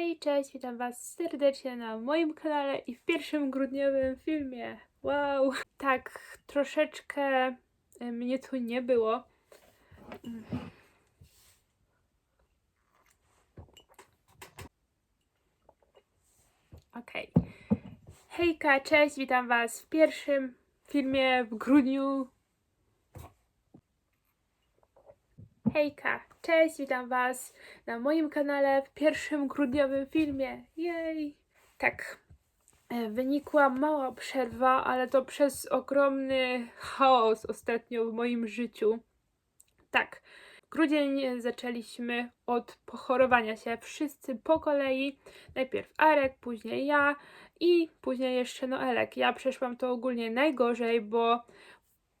Hej, cześć, witam Was serdecznie na moim kanale i w pierwszym grudniowym filmie. Wow! Tak, troszeczkę e, mnie tu nie było. Okej. Hejka, cześć, witam Was w pierwszym filmie w grudniu. Hejka, cześć, witam Was na moim kanale w pierwszym grudniowym filmie. Jej! Tak, e, wynikła mała przerwa, ale to przez ogromny chaos ostatnio w moim życiu. Tak, grudzień zaczęliśmy od pochorowania się wszyscy po kolei. Najpierw Arek, później ja i później jeszcze Noelek. Ja przeszłam to ogólnie najgorzej, bo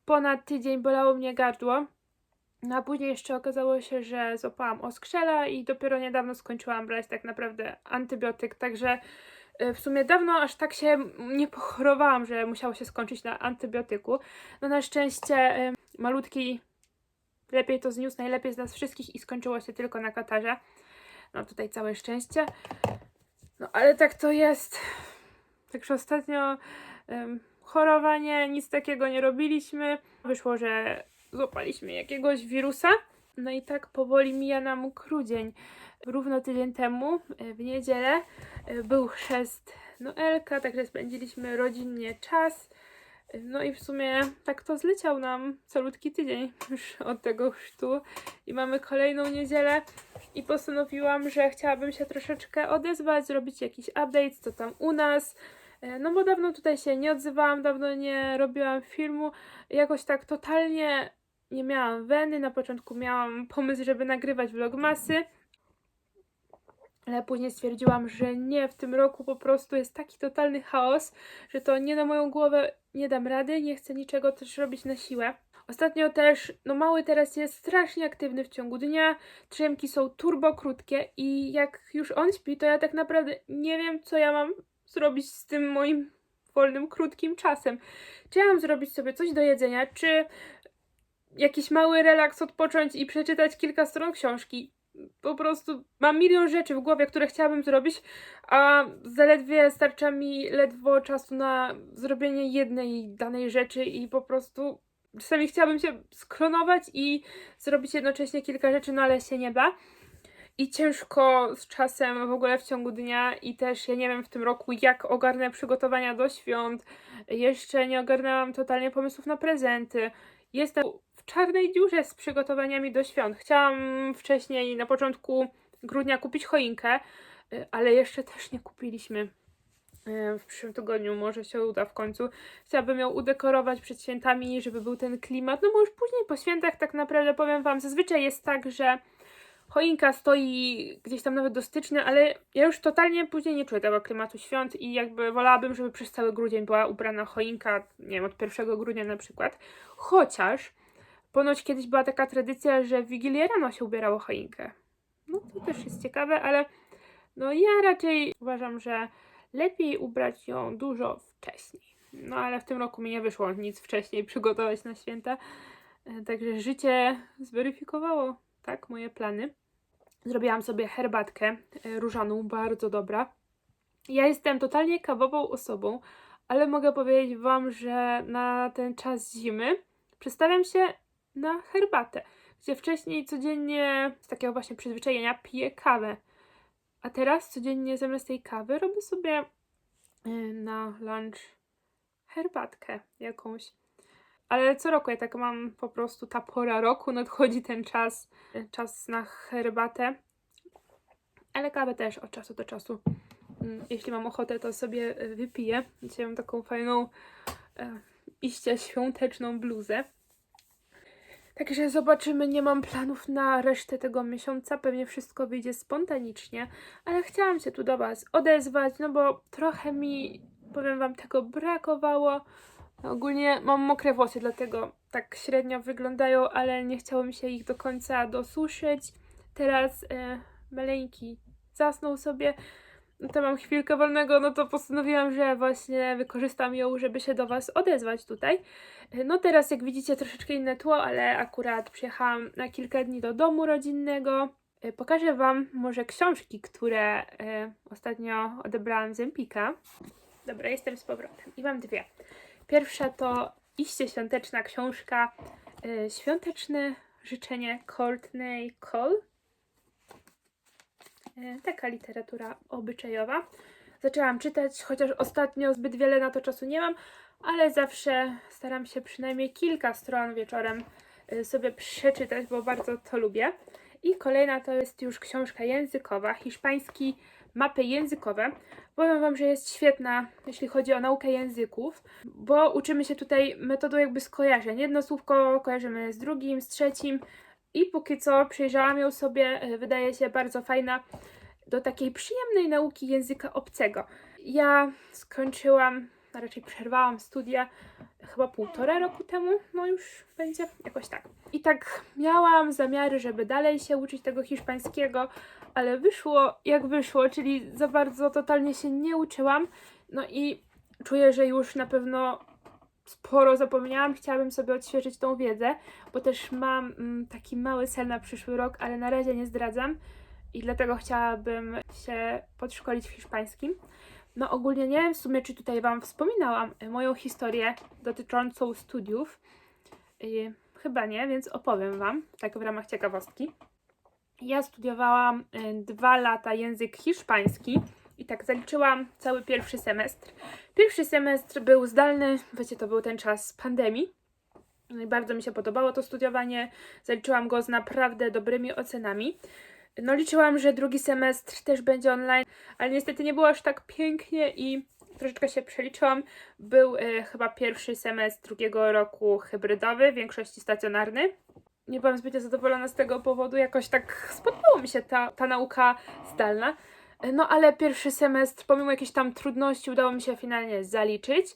ponad tydzień bolało mnie gardło. No a później jeszcze okazało się, że złapałam oskrzela i dopiero niedawno skończyłam brać tak naprawdę antybiotyk, także y, w sumie dawno aż tak się nie pochorowałam, że musiało się skończyć na antybiotyku. No na szczęście y, malutki lepiej to zniósł, najlepiej z nas wszystkich i skończyło się tylko na katarze. No tutaj całe szczęście. No ale tak to jest. Także ostatnio ym, chorowanie, nic takiego nie robiliśmy. Wyszło, że złapaliśmy jakiegoś wirusa. No i tak powoli mija nam grudzień. Równo tydzień temu, e, w niedzielę, e, był chrzest Noelka, także spędziliśmy rodzinnie czas. No i w sumie tak to zleciał nam calutki tydzień już od tego chrztu i mamy kolejną niedzielę i postanowiłam, że chciałabym się troszeczkę odezwać, zrobić jakiś update, co tam u nas. E, No bo dawno tutaj się nie odzywałam, dawno nie robiłam filmu. Jakoś tak totalnie nie miałam weny. Na początku miałam pomysł, żeby nagrywać vlogmasy. Ale później stwierdziłam, że nie, w tym roku po prostu jest taki totalny chaos, że to nie na moją głowę nie dam rady, nie chcę niczego też robić na siłę. Ostatnio też, no mały teraz jest strasznie aktywny w ciągu dnia, drzemki są turbo krótkie i jak już on śpi, to ja tak naprawdę nie wiem, co ja mam zrobić z tym moim wolnym, krótkim czasem. Mam zrobić sobie coś do jedzenia, czy jakiś mały relaks odpocząć i przeczytać kilka stron książki. Po prostu mam milion rzeczy w głowie, które chciałabym zrobić, a zaledwie starcza mi ledwo czasu na zrobienie jednej danej rzeczy i po prostu czasami chciałabym się sklonować i zrobić jednocześnie kilka rzeczy, no ale się nie da. I ciężko z czasem w ogóle w ciągu dnia i też ja nie wiem w tym roku jak ogarnę przygotowania do świąt. Jeszcze nie ogarnęłam totalnie pomysłów na prezenty. Jestem w czarnej dziurze z przygotowaniami do świąt. Chciałam wcześniej, na początku grudnia, kupić choinkę, y, ale jeszcze też nie kupiliśmy. Y, W przyszłym tygodniu może się uda w końcu. Chciałabym ją udekorować przed świętami, żeby był ten klimat. No bo już później po świętach, tak naprawdę powiem Wam, zazwyczaj jest tak, że choinka stoi gdzieś tam nawet do stycznia, ale ja już totalnie później nie czuję tego klimatu świąt i jakby wolałabym, żeby przez cały grudzień była ubrana choinka, nie wiem, od 1 grudnia na przykład. Chociaż ponoć kiedyś była taka tradycja, że w Wigilię rano się ubierało choinkę. No to też jest ciekawe, ale no ja raczej uważam, że lepiej ubrać ją dużo wcześniej. No ale w tym roku mi nie wyszło nic wcześniej przygotować na święta. E, Także życie zweryfikowało, tak, moje plany. Zrobiłam sobie herbatkę e, różaną, bardzo dobra. Ja jestem totalnie kawową osobą, ale mogę powiedzieć Wam, że na ten czas zimy przestawiam się na herbatę, gdzie wcześniej codziennie z takiego właśnie przyzwyczajenia piję kawę. A teraz codziennie zamiast tej kawy robię sobie y, na lunch herbatkę jakąś. Ale co roku ja tak mam po prostu ta pora roku, nadchodzi ten czas, y, czas na herbatę. Ale kawę też od czasu do czasu. Mm, Jeśli mam ochotę, to sobie y, wypiję. Dzisiaj mam taką fajną, e, iście świąteczną bluzę. Także zobaczymy, nie mam planów na resztę tego miesiąca, pewnie wszystko wyjdzie spontanicznie, ale chciałam się tu do Was odezwać, no bo trochę mi, powiem Wam, tego brakowało. Ogólnie mam mokre włosy, dlatego tak średnio wyglądają, ale nie chciało mi się ich do końca dosuszyć. Teraz e, maleńki zasnął sobie, no to mam chwilkę wolnego, no to postanowiłam, że właśnie wykorzystam ją, żeby się do Was odezwać tutaj. No teraz, jak widzicie, troszeczkę inne tło, ale akurat przyjechałam na kilka dni do domu rodzinnego. Y, Pokażę Wam może książki, które y, ostatnio odebrałam z Empika. Dobra, jestem z powrotem i mam dwie. Pierwsza to iście świąteczna książka y, Świąteczne życzenie Courtney Cole. Y, Taka literatura obyczajowa. Zaczęłam czytać, chociaż ostatnio zbyt wiele na to czasu nie mam, ale zawsze staram się przynajmniej kilka stron wieczorem y, sobie przeczytać, bo bardzo to lubię. I kolejna to jest już książka językowa, hiszpański mapy językowe. Powiem Wam, że jest świetna, jeśli chodzi o naukę języków, bo uczymy się tutaj metodą jakby skojarzeń. Jedno słówko kojarzymy z drugim, z trzecim i póki co przejrzałam ją sobie, y, wydaje się bardzo fajna do takiej przyjemnej nauki języka obcego. Ja skończyłam, a raczej przerwałam studia chyba półtora roku temu, no już będzie jakoś tak. I tak miałam zamiary, żeby dalej się uczyć tego hiszpańskiego, ale wyszło jak wyszło, czyli za bardzo totalnie się nie uczyłam. No i czuję, że już na pewno sporo zapomniałam. Chciałabym sobie odświeżyć tą wiedzę, bo też mam mm, taki mały cel na przyszły rok, ale na razie nie zdradzam i dlatego chciałabym się podszkolić w hiszpańskim. No ogólnie nie wiem w sumie, czy tutaj Wam wspominałam moją historię dotyczącą studiów. Chyba nie, więc opowiem Wam, tak w ramach ciekawostki. Ja studiowałam y, dwa lata język hiszpański i tak zaliczyłam cały pierwszy semestr. Pierwszy semestr był zdalny, wiecie, to był ten czas pandemii. No i bardzo mi się podobało to studiowanie. Zaliczyłam go z naprawdę dobrymi ocenami. No liczyłam, że drugi semestr też będzie online, ale niestety nie było aż tak pięknie i troszeczkę się przeliczyłam. Był e, chyba pierwszy semestr drugiego roku hybrydowy, w większości stacjonarny. Nie byłam zbyt zadowolona z tego powodu, jakoś tak spodobało mi się ta, ta nauka zdalna. No ale pierwszy semestr, pomimo jakichś tam trudności, udało mi się finalnie zaliczyć.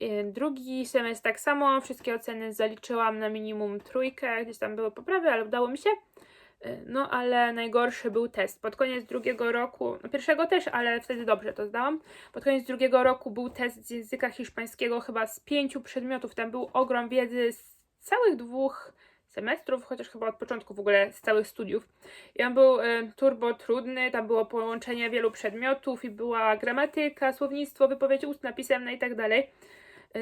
E, Drugi semestr tak samo, wszystkie oceny zaliczyłam na minimum trójkę, gdzieś tam były poprawy, ale udało mi się. E, No, ale najgorszy był test. Pod koniec drugiego roku, no pierwszego też, ale wtedy dobrze to zdałam. Pod koniec drugiego roku był test z języka hiszpańskiego, chyba z pięciu przedmiotów. Tam był ogrom wiedzy z całych dwóch semestrów, chociaż chyba od początku w ogóle z całych studiów. I on był e, turbo trudny, tam było połączenie wielu przedmiotów i była gramatyka, słownictwo, wypowiedź ustna, pisemna i tak dalej.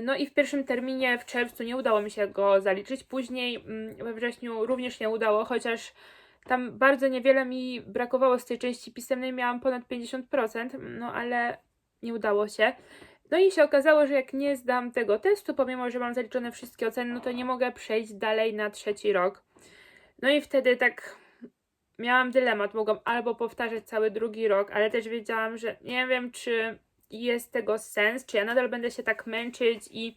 No i w pierwszym terminie w czerwcu nie udało mi się go zaliczyć. Później mm, we wrześniu również nie udało, chociaż tam bardzo niewiele mi brakowało z tej części pisemnej, miałam ponad 50%, no ale nie udało się. No i się okazało, że jak nie zdam tego testu, pomimo że mam zaliczone wszystkie oceny, no to nie mogę przejść dalej na trzeci rok. No i wtedy tak miałam dylemat, mogłam albo powtarzać cały drugi rok, ale też wiedziałam, że nie wiem, czy jest tego sens, czy ja nadal będę się tak męczyć i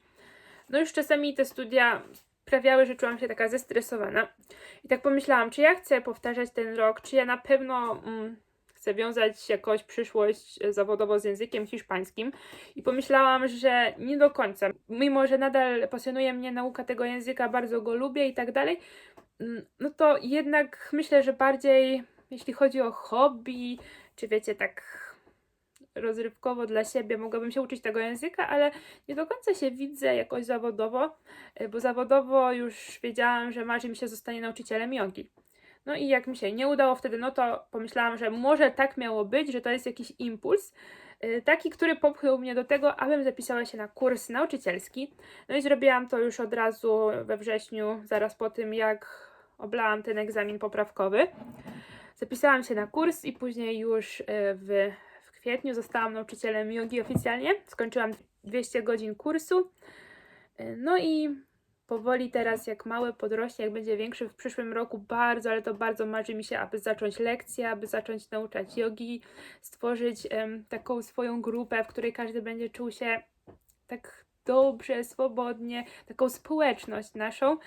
no już czasami te studia sprawiały, że czułam się taka zestresowana. I tak pomyślałam, czy ja chcę powtarzać ten rok, czy ja na pewno mm, chcę wiązać jakoś przyszłość e, zawodowo z językiem hiszpańskim. I pomyślałam, że nie do końca. Mimo, że nadal pasjonuje mnie nauka tego języka, bardzo go lubię i tak dalej, mm, no to jednak myślę, że bardziej jeśli chodzi o hobby, czy wiecie, tak rozrywkowo dla siebie mogłabym się uczyć tego języka, ale nie do końca się widzę jakoś zawodowo, y, bo zawodowo już wiedziałam, że marzy mi się zostanie nauczycielem jogi. No i jak mi się nie udało wtedy, no to pomyślałam, że może tak miało być, że to jest jakiś impuls, y, taki, który popchnął mnie do tego, abym zapisała się na kurs nauczycielski. No i zrobiłam to już od razu we wrześniu, zaraz po tym, jak oblałam ten egzamin poprawkowy. Zapisałam się na kurs i później już y, w w kwietniu zostałam nauczycielem jogi oficjalnie. Skończyłam 200 godzin kursu. Y, No i powoli teraz, jak mały podrośnie, jak będzie większy w przyszłym roku, bardzo, ale to bardzo marzy mi się, aby zacząć lekcje, aby zacząć nauczać jogi, stworzyć em, taką swoją grupę, w której każdy będzie czuł się tak dobrze, swobodnie, taką społeczność naszą.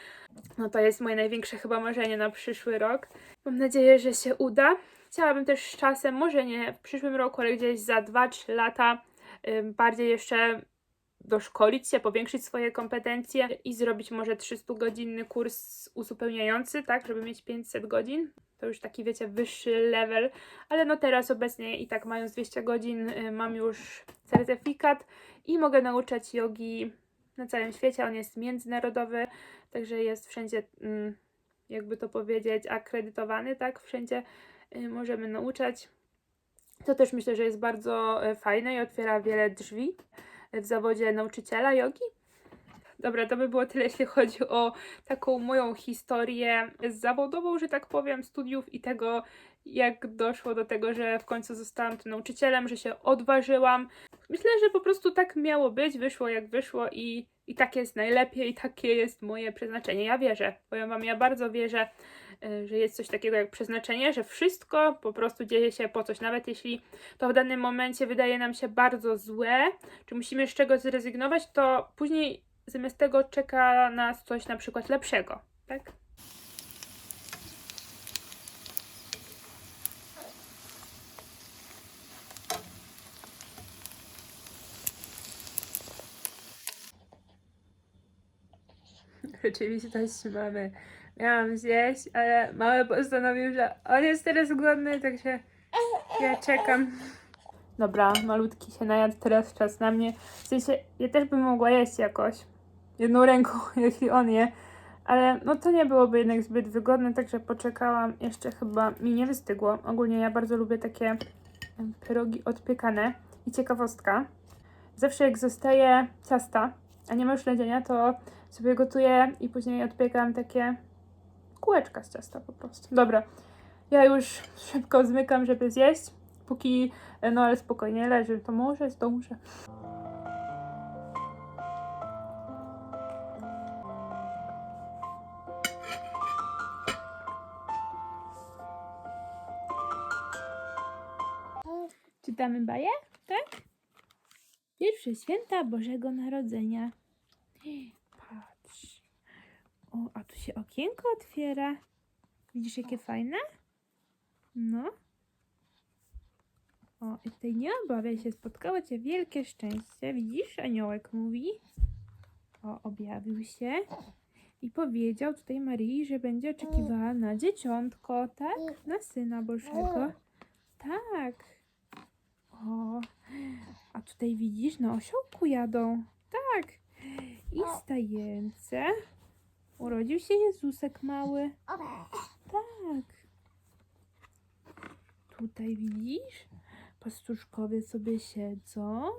No to jest moje największe chyba marzenie na przyszły rok. Mam nadzieję, że się uda. Chciałabym też z czasem, może nie w przyszłym roku, ale gdzieś za 2-3 lata bardziej jeszcze doszkolić się, powiększyć swoje kompetencje i zrobić może 300-godzinny kurs uzupełniający, tak, żeby mieć 500 godzin. To już taki, wiecie, wyższy level, ale no teraz obecnie i tak mając 200 godzin y, mam już certyfikat i mogę nauczać jogi na całym świecie. On jest międzynarodowy, także jest wszędzie, mm, jakby to powiedzieć, akredytowany, tak, wszędzie y, możemy nauczać. To też myślę, że jest bardzo e, fajne i otwiera wiele drzwi w zawodzie nauczyciela jogi. Dobra, to by było tyle, jeśli chodzi o taką moją historię zawodową, że tak powiem, studiów i tego, jak doszło do tego, że w końcu zostałam tym nauczycielem, że się odważyłam. Myślę, że po prostu tak miało być, wyszło jak wyszło i, i tak jest najlepiej, i takie jest moje przeznaczenie. Ja wierzę, powiem Wam, ja bardzo wierzę, że jest coś takiego jak przeznaczenie, że wszystko po prostu dzieje się po coś, nawet jeśli to w danym momencie wydaje nam się bardzo złe, czy musimy z czegoś zrezygnować, to później zamiast tego czeka nas coś na przykład lepszego, tak? Rzeczywistość mamy. Miałam zjeść, ale mały postanowił, że on jest teraz głodny, także ja czekam. Dobra, malutki się najadł, teraz czas na mnie. W sensie, ja też bym mogła jeść jakoś. Jedną ręką, jeśli on je. Ale no to nie byłoby jednak zbyt wygodne, także poczekałam. Jeszcze chyba mi nie wystygło. Ogólnie ja bardzo lubię takie pierogi odpiekane. I ciekawostka. Zawsze jak zostaje ciasta, a nie ma już ledzenia, to sobie gotuję i później odpiekam takie kółeczka z ciasta po prostu. Dobra, ja już szybko zmykam, żeby zjeść. Póki, e, no ale spokojnie leży, to może zdążę. Czytamy baję, tak? Pierwsze święta Bożego Narodzenia. Patrz. O, a tu się okienko otwiera. Widzisz, jakie fajne? No. O, i tutaj nie obawiaj się, spotkało cię wielkie szczęście. Widzisz, aniołek mówi. O, objawił się. I powiedział tutaj Maryi, że będzie oczekiwała na dzieciątko, tak? Na Syna Bożego. Tak. O, a tutaj widzisz, na osiołku jadą. Tak. I stajence. Urodził się Jezusek mały. Tak. Tutaj widzisz? Pastuszkowie sobie siedzą.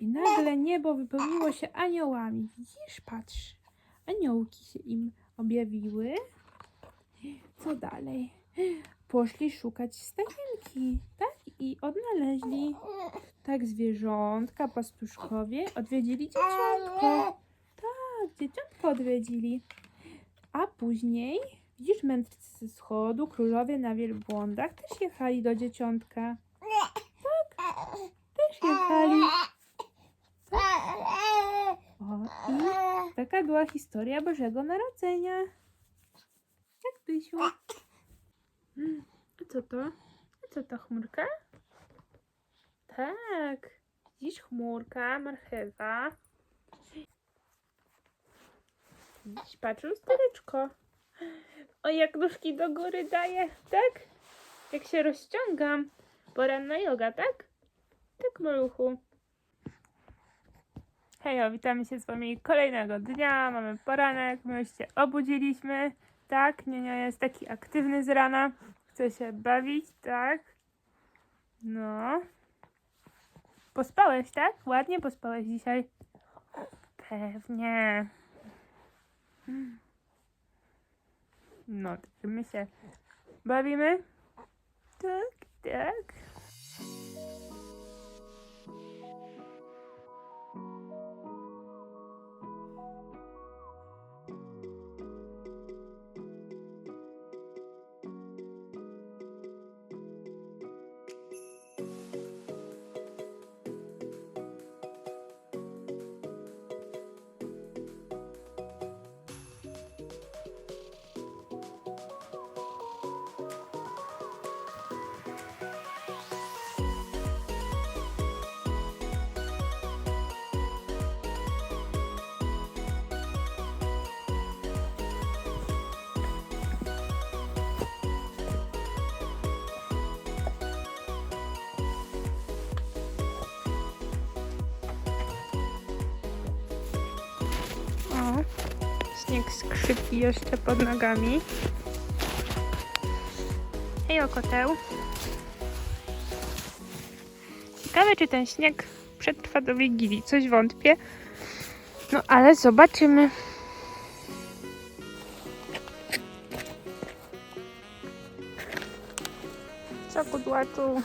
I nagle niebo wypełniło się aniołami. Widzisz? Patrz. Aniołki się im objawiły. Co dalej? Poszli szukać stajenki, tak? I odnaleźli. Tak, zwierzątka, pastuszkowie odwiedzili dzieciątko. Tak, dzieciątko odwiedzili. A później, widzisz, mędrcy ze schodu, królowie na wielbłądach też jechali do dzieciątka. Tak, też jechali. O, i taka była historia Bożego Narodzenia. Jak Pysiu? Mm, A co to? A co to, chmurka? Tak. Dziś chmurka, marchewa. Patrz, lustereczko. O, jak nóżki do góry daję, tak? Jak się rozciągam. Poranna yoga, tak? Tak, maluchu. Hejo, witamy się z wami kolejnego dnia. Mamy poranek, my już się obudziliśmy. Tak, Nienio jest taki aktywny z rana. Chce się bawić, tak? No. Pospałeś, tak? Ładnie pospałeś dzisiaj. Pewnie. No, my się bawimy. Tak, tak. Śnieg skrzypi jeszcze pod nogami. Hej, okoteł. Ciekawe, czy ten śnieg przetrwa do Wigilii. Coś wątpię. No, ale zobaczymy. Co kudłatu?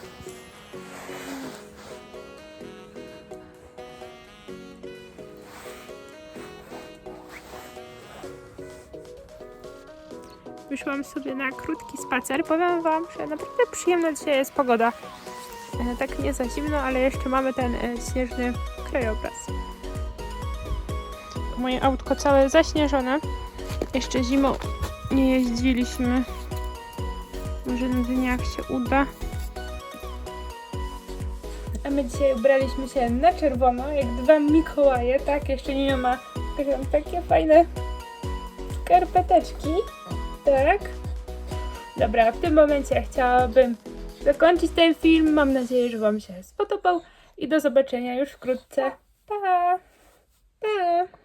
Wyszłam sobie na krótki spacer. Powiem Wam, że naprawdę przyjemna dzisiaj jest pogoda. E, Tak nie za zimno, ale jeszcze mamy ten e, śnieżny krajobraz. Moje autko całe zaśnieżone. Jeszcze zimą nie jeździliśmy. Może na dniach się uda. A my dzisiaj ubraliśmy się na czerwono, jak dwa Mikołaje, tak? Jeszcze nie ma takie fajne skarpeteczki tak. Dobra, w tym momencie chciałabym zakończyć ten film. Mam nadzieję, że Wam się spodobał i do zobaczenia już wkrótce. Pa! Pa!